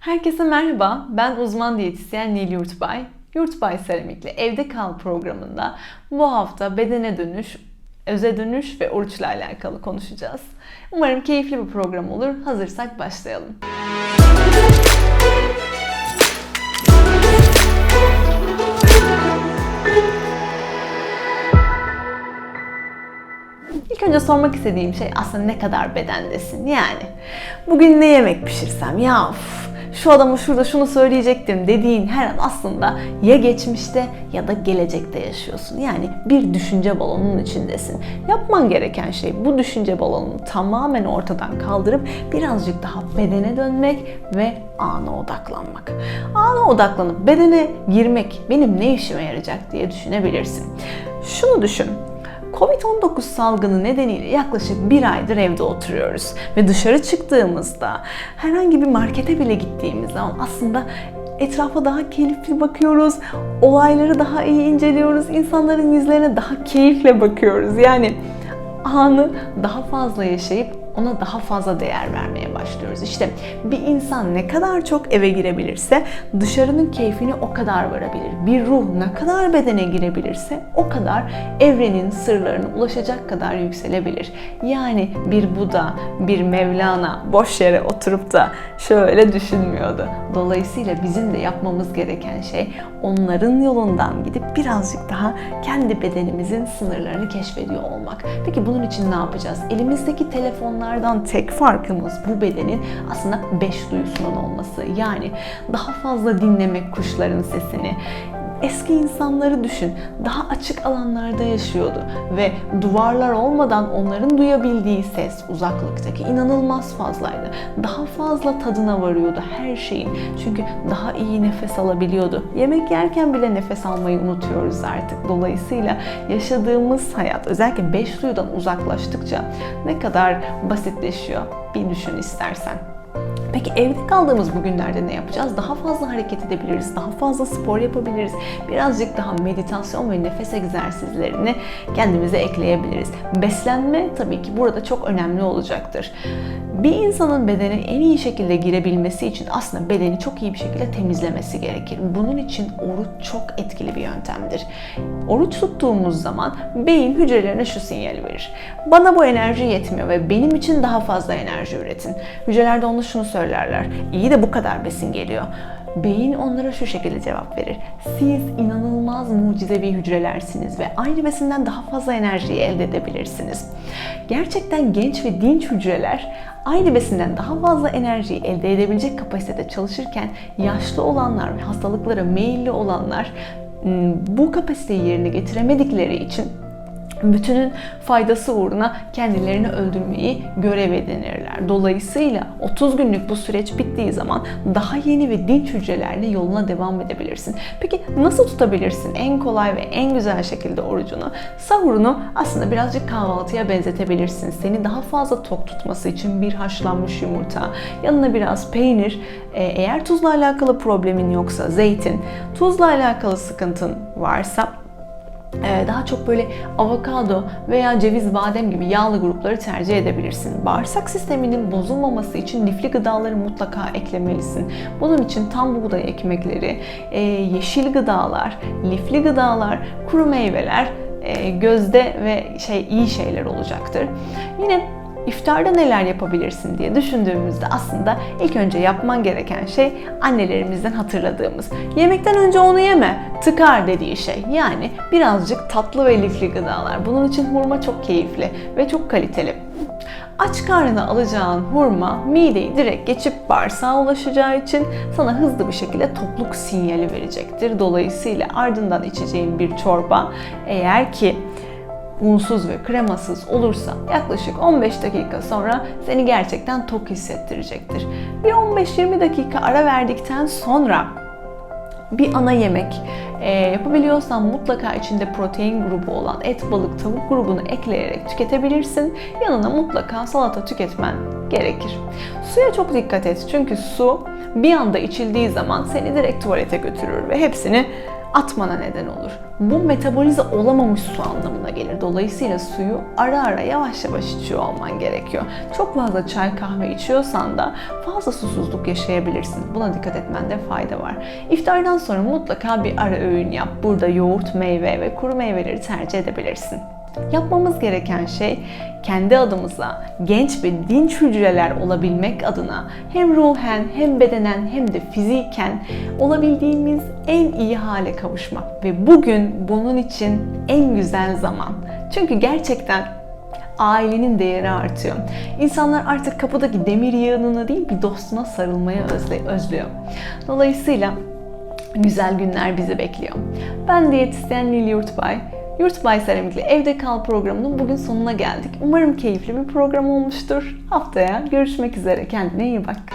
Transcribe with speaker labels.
Speaker 1: Herkese merhaba, ben uzman diyetisyen Nil Yurtbay. Yurtbay Seramik'le Evde Kal programında bu hafta bedene dönüş, öze dönüş ve oruçla alakalı konuşacağız. Umarım keyifli bir program olur. Hazırsak başlayalım. İlk önce sormak istediğim şey aslında ne kadar bedendesin yani. Bugün ne yemek pişirsem ya of, şu adamı şurada şunu söyleyecektim dediğin her an aslında ya geçmişte ya da gelecekte yaşıyorsun. Yani bir düşünce balonunun içindesin. Yapman gereken şey bu düşünce balonunu tamamen ortadan kaldırıp birazcık daha bedene dönmek ve ana odaklanmak. Ana odaklanıp bedene girmek benim ne işime yarayacak diye düşünebilirsin. Şunu düşün. Covid-19 salgını nedeniyle yaklaşık bir aydır evde oturuyoruz. Ve dışarı çıktığımızda herhangi bir markete bile gittiğimiz zaman aslında etrafa daha keyifli bakıyoruz, olayları daha iyi inceliyoruz, insanların yüzlerine daha keyifle bakıyoruz. Yani anı daha fazla yaşayıp ona daha fazla değer vermeye başlıyoruz. İşte bir insan ne kadar çok eve girebilirse dışarının keyfini o kadar varabilir. Bir ruh ne kadar bedene girebilirse o kadar evrenin sırlarına ulaşacak kadar yükselebilir. Yani bir Buda, bir Mevlana boş yere oturup da şöyle düşünmüyordu. Dolayısıyla bizim de yapmamız gereken şey onların yolundan gidip birazcık daha kendi bedenimizin sınırlarını keşfediyor olmak. Peki bunun için ne yapacağız? Elimizdeki telefonlardan tek farkımız bu bedenin aslında beş duyusunun olması. Yani daha fazla dinlemek kuşların sesini, Eski insanları düşün. Daha açık alanlarda yaşıyordu ve duvarlar olmadan onların duyabildiği ses uzaklıktaki inanılmaz fazlaydı. Daha fazla tadına varıyordu her şeyin. Çünkü daha iyi nefes alabiliyordu. Yemek yerken bile nefes almayı unutuyoruz artık. Dolayısıyla yaşadığımız hayat özellikle beş duyudan uzaklaştıkça ne kadar basitleşiyor bir düşün istersen. Peki evde kaldığımız bu günlerde ne yapacağız? Daha fazla hareket edebiliriz, daha fazla spor yapabiliriz. Birazcık daha meditasyon ve nefes egzersizlerini kendimize ekleyebiliriz. Beslenme tabii ki burada çok önemli olacaktır. Bir insanın bedene en iyi şekilde girebilmesi için aslında bedeni çok iyi bir şekilde temizlemesi gerekir. Bunun için oruç çok etkili bir yöntemdir. Oruç tuttuğumuz zaman beyin hücrelerine şu sinyali verir. Bana bu enerji yetmiyor ve benim için daha fazla enerji üretin. Hücreler de onu şunu söylerler. İyi de bu kadar besin geliyor. Beyin onlara şu şekilde cevap verir. Siz inanılmaz mucizevi hücrelersiniz ve aynı besinden daha fazla enerjiyi elde edebilirsiniz. Gerçekten genç ve dinç hücreler aynı besinden daha fazla enerjiyi elde edebilecek kapasitede çalışırken yaşlı olanlar ve hastalıklara meyilli olanlar bu kapasiteyi yerine getiremedikleri için bütünün faydası uğruna kendilerini öldürmeyi görev edinirler. Dolayısıyla 30 günlük bu süreç bittiği zaman daha yeni ve dinç hücrelerle yoluna devam edebilirsin. Peki nasıl tutabilirsin en kolay ve en güzel şekilde orucunu? Sahurunu aslında birazcık kahvaltıya benzetebilirsin. Seni daha fazla tok tutması için bir haşlanmış yumurta, yanına biraz peynir, e, eğer tuzla alakalı problemin yoksa zeytin, tuzla alakalı sıkıntın varsa daha çok böyle avokado veya ceviz, badem gibi yağlı grupları tercih edebilirsin. Bağırsak sisteminin bozulmaması için lifli gıdaları mutlaka eklemelisin. Bunun için tam buğday ekmekleri, e, yeşil gıdalar, lifli gıdalar, kuru meyveler e, gözde ve şey iyi şeyler olacaktır. Yine İftarda neler yapabilirsin diye düşündüğümüzde aslında ilk önce yapman gereken şey annelerimizden hatırladığımız. Yemekten önce onu yeme, tıkar dediği şey. Yani birazcık tatlı ve lifli gıdalar. Bunun için hurma çok keyifli ve çok kaliteli. Aç karnına alacağın hurma mideyi direkt geçip bağırsağa ulaşacağı için sana hızlı bir şekilde tokluk sinyali verecektir. Dolayısıyla ardından içeceğin bir çorba eğer ki unsuz ve kremasız olursa yaklaşık 15 dakika sonra seni gerçekten tok hissettirecektir. Bir 15-20 dakika ara verdikten sonra bir ana yemek e, yapabiliyorsan mutlaka içinde protein grubu olan et, balık, tavuk grubunu ekleyerek tüketebilirsin. Yanına mutlaka salata tüketmen gerekir. Suya çok dikkat et çünkü su bir anda içildiği zaman seni direkt tuvalete götürür ve hepsini atmana neden olur. Bu metabolize olamamış su anlamına gelir. Dolayısıyla suyu ara ara yavaş yavaş içiyor olman gerekiyor. Çok fazla çay kahve içiyorsan da fazla susuzluk yaşayabilirsin. Buna dikkat etmende fayda var. İftardan sonra mutlaka bir ara öğün yap. Burada yoğurt, meyve ve kuru meyveleri tercih edebilirsin. Yapmamız gereken şey kendi adımıza genç ve dinç hücreler olabilmek adına hem ruhen hem bedenen hem de fiziken olabildiğimiz en iyi hale kavuşmak ve bugün bunun için en güzel zaman. Çünkü gerçekten ailenin değeri artıyor. İnsanlar artık kapıdaki demir yığınına değil bir dostuna sarılmaya özle- özlüyor. Dolayısıyla güzel günler bizi bekliyor. Ben diyetisyen Nil Yurtbay. Yurtbay Seramik'le Evde Kal programının bugün sonuna geldik. Umarım keyifli bir program olmuştur. Haftaya görüşmek üzere. Kendine iyi bak.